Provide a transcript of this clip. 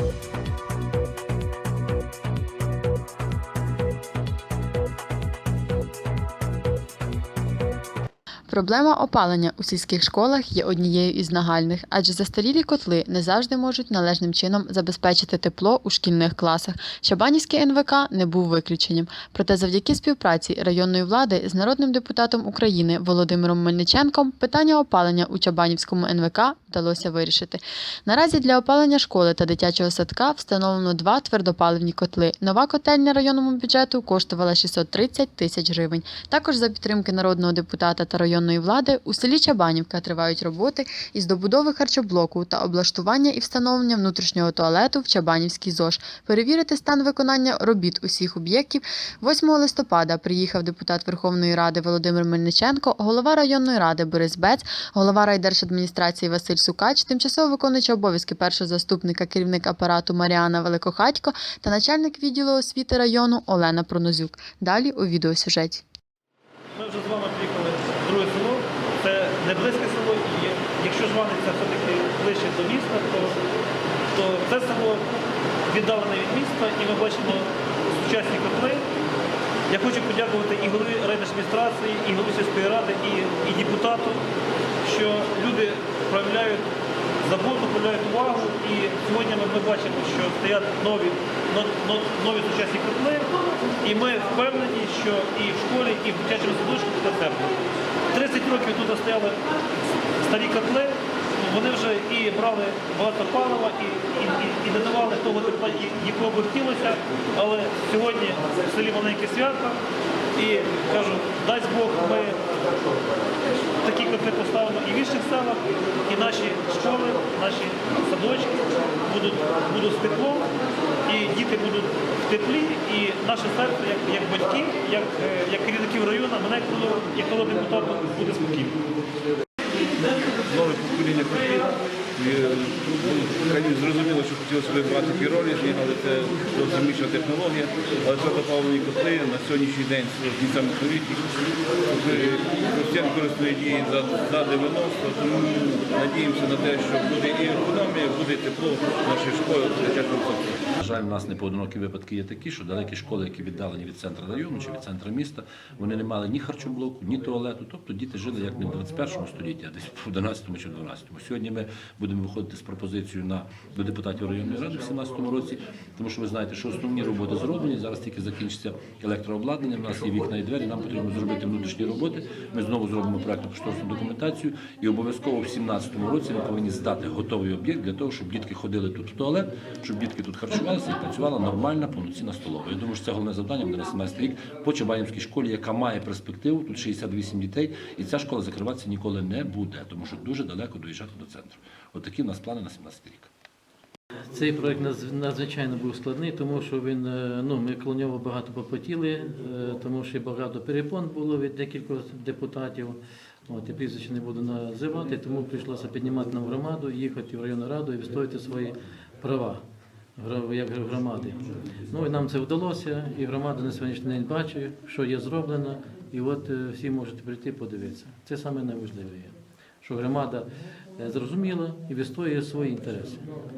Thank you. Проблема опалення у сільських школах є однією із нагальних, адже застарілі котли не завжди можуть належним чином забезпечити тепло у шкільних класах. Чабанівський НВК не був виключенням. Проте, завдяки співпраці районної влади з народним депутатом України Володимиром Мельниченком питання опалення у Чабанівському НВК вдалося вирішити. Наразі для опалення школи та дитячого садка встановлено два твердопаливні котли. Нова котельня районному бюджету коштувала 630 тисяч гривень. Також за підтримки народного депутата та районної влади у селі Чабанівка тривають роботи із добудови харчоблоку та облаштування і встановлення внутрішнього туалету в Чабанівській ЗОЖ. Перевірити стан виконання робіт усіх об'єктів 8 листопада приїхав депутат Верховної Ради Володимир Мельниченко, голова районної ради Борис Бець, голова райдержадміністрації Василь Сукач, тимчасово виконуючий обов'язки першого заступника керівник апарату Маріана Великохатько та начальник відділу освіти району Олена Пронозюк. Далі у відеосюжеті. Ми вже з вами приїхали в друге село. Це не близьке село. І якщо Жваниця все-таки ближче до міста, то, то це село віддалене від міста і ми бачимо сучасні котли. Я хочу подякувати і голові райдержадміністрації, і голові сільської ради, і, і депутату, що люди проявляють заботу, проявляють увагу. І сьогодні ми, ми бачимо, що стоять нові, но- но- нові сучасні котли. І ми впевнені, що і в школі, і в дитячому садочку буде тепло. 30 років тут стояли старі котли, вони вже і брали багато палива, і, і, і, і не давали того тепла, якого би хотілося. Але сьогодні в селі маленьке свято. І кажу, дасть Бог, ми такі котли поставимо і в інших селах, і наші школи, наші садочки будуть, будуть з теплом, і діти будуть в теплі, і наше серце, як, як батьки, як, е, як керівників району, мене як голову- як голову депутату буде спокійно. нове покоління е, Зрозуміло, що хотілося б брати але це зовсім технологія. Але це запалені котли на сьогоднішній день з кінцями століття. Росіян користує дії за, за 90, тому надіємося на те, що буде і економія, буде тепло в дитячому садку. На жаль, у нас непоодинокі випадки є такі, що далекі школи, які віддалені від центру району чи від центру міста, вони не мали ні харчоблоку, ні туалету. Тобто діти жили як не в 21 столітті, а десь в 11 чи 12. Сьогодні ми будемо виходити з пропозицією на до депутатів районної ради в 17 році, тому що ви знаєте, що основні роботи зроблені. Зараз тільки закінчиться електрообладнання. У нас є вікна і двері. Нам потрібно зробити внутрішні роботи. Ми знову зробимо проектну кошторисну документацію, і обов'язково в 17 році ми повинні здати готовий об'єкт для того, щоб дітки ходили тут в туалет, щоб дітки тут харчувалися і працювала нормальна повноцінна столова. Я думаю, що це головне завдання буде на 17 рік по Чабанівській школі, яка має перспективу. Тут 68 дітей, і ця школа закриватися ніколи не буде, тому що дуже далеко доїжджати до центру. От такі в нас плани на 17 рік. Цей проект надзвичайно був складний, тому що він е, ну ми коло нього багато попотіли, е, тому що багато перепон було від декількох депутатів. От і прізвище не буду називати, тому прийшлося піднімати нам громаду, їхати в районну раду і відстояти свої права як громади. Ну і нам це вдалося, і громада на сьогоднішній день бачить, що є зроблено, і от е, всі можуть прийти подивитися. Це саме найважливіше, що громада е, зрозуміла і відстоює свої інтереси.